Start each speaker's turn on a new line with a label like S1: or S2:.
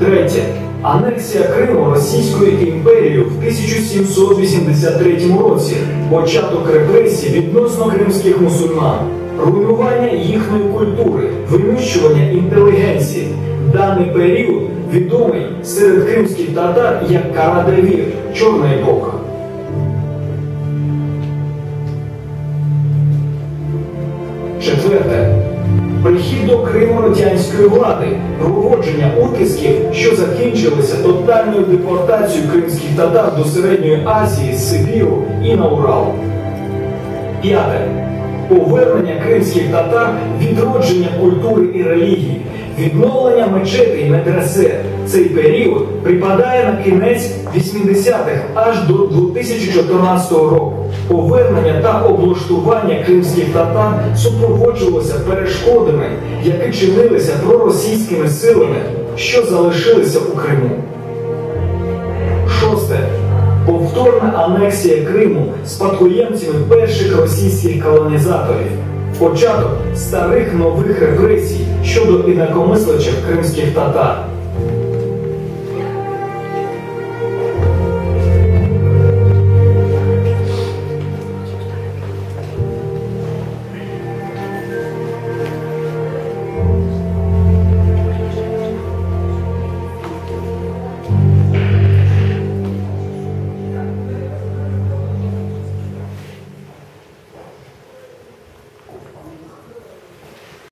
S1: Третє. Анексія Криму Російською імперією в 1783 році. Початок репресій відносно кримських мусульман, руйнування їхньої культури, винищування інтелігенції. Даний період відомий серед кримських татар як Карадевір, чорна епоха. Четверте. Прихід до Криму радянської влади, проводження утисків, що закінчилися тотальною депортацією кримських татар до Середньої Азії, Сибіру і на Урал. П'яте. Повернення кримських татар, відродження культури і релігії, відновлення мечети і медресе. Цей період припадає на кінець 80-х аж до 2014 року. Повернення та облаштування кримських татар супроводжувалося перешкодами, які чинилися проросійськими силами, що залишилися у Криму. Шосте. Повторна анексія Криму спадкоємцями перших російських колонізаторів. Початок старих нових репресій щодо інакомисличих кримських татар.